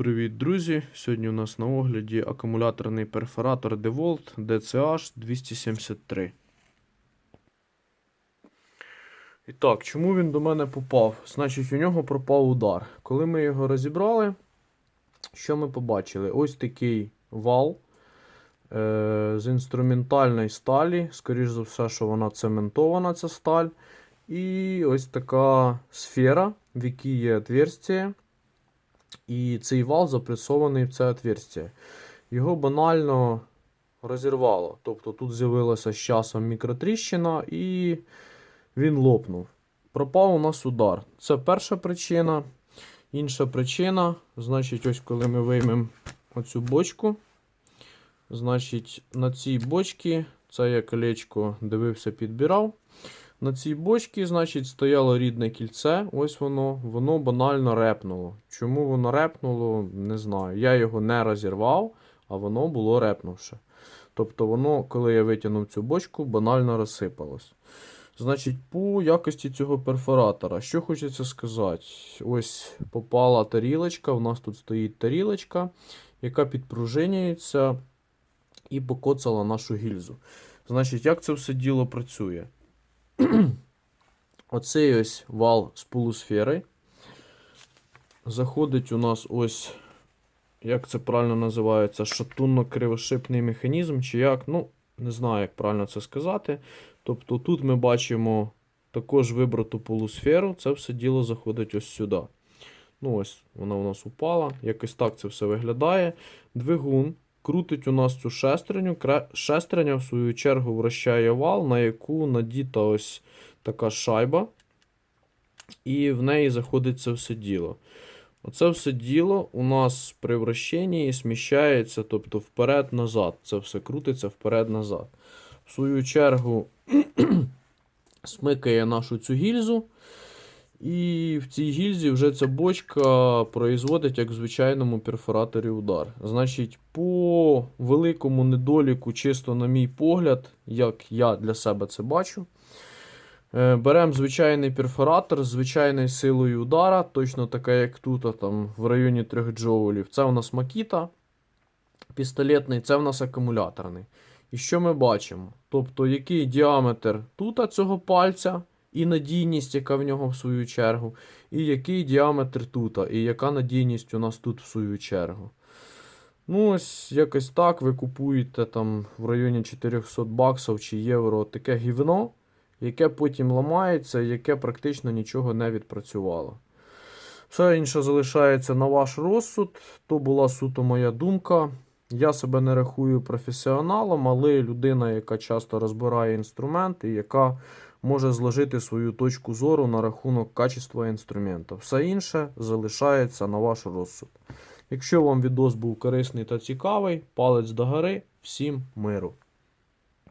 Привіт, друзі! Сьогодні у нас на огляді акумуляторний перфоратор DeWalt DCH 273. І так, чому він до мене попав? Значить, у нього пропав удар. Коли ми його розібрали, що ми побачили? Ось такий вал е- з інструментальної сталі. Скоріше за все, що вона цементована, ця сталь. І ось така сфера, в якій є отверстие. І цей вал запресований в це отверстие. Його банально розірвало. Тобто тут з'явилася з часом мікротріщина і він лопнув. Пропав у нас удар. Це перша причина. Інша причина, значить, ось коли ми виймемо оцю бочку, значить, на цій бочці, це я колечко дивився, підбирав. На цій бочці, значить, стояло рідне кільце. Ось воно, воно банально репнуло. Чому воно репнуло, не знаю. Я його не розірвав, а воно було репнувше. Тобто, воно, коли я витягнув цю бочку, банально розсипалось. Значить, по якості цього перфоратора, що хочеться сказати? Ось попала тарілочка, у нас тут стоїть тарілочка, яка підпружинюється і покоцала нашу гільзу. Значить, як це все діло працює? Оцей ось вал з полусфери. Заходить у нас ось, як це правильно називається, шатунно-кривошипний механізм, чи як, ну, не знаю, як правильно це сказати. Тобто тут ми бачимо також вибрату полусферу, це все діло заходить ось сюди. Ну, ось вона у нас упала. Якось так це все виглядає. Двигун крутить у нас цю шестерню. Шестерня, в свою чергу, вращає вал, на яку надіта ось така шайба. І в неї заходить це все діло. Оце все діло у нас при вращенні сміщається, тобто вперед-назад. Це все крутиться вперед-назад. В свою чергу смикає нашу цю гільзу. І в цій гільзі вже ця бочка производить, як в звичайному перфораторі удар. Значить, по великому недоліку, чисто на мій погляд, як я для себе це бачу. е, Беремо звичайний перфоратор з звичайною силою удара, точно така, як тут, там в районі 3 джоулів. Це у нас Макіта пістолетний, це у нас акумуляторний. І що ми бачимо? Тобто, який діаметр тут цього пальця, і надійність, яка в нього в свою чергу, і який діаметр тут, і яка надійність у нас тут в свою чергу. Ну, ось якось так ви купуєте там в районі 400 баксів чи євро таке гівно, яке потім ламається, яке практично нічого не відпрацювало. Все інше залишається на ваш розсуд. То була суто моя думка. Я себе не рахую професіоналом, але людина, яка часто розбирає інструменти, яка може зложити свою точку зору на рахунок качества інструменту. Все інше залишається на ваш розсуд. Якщо вам відос був корисний та цікавий, палець догори, всім миру!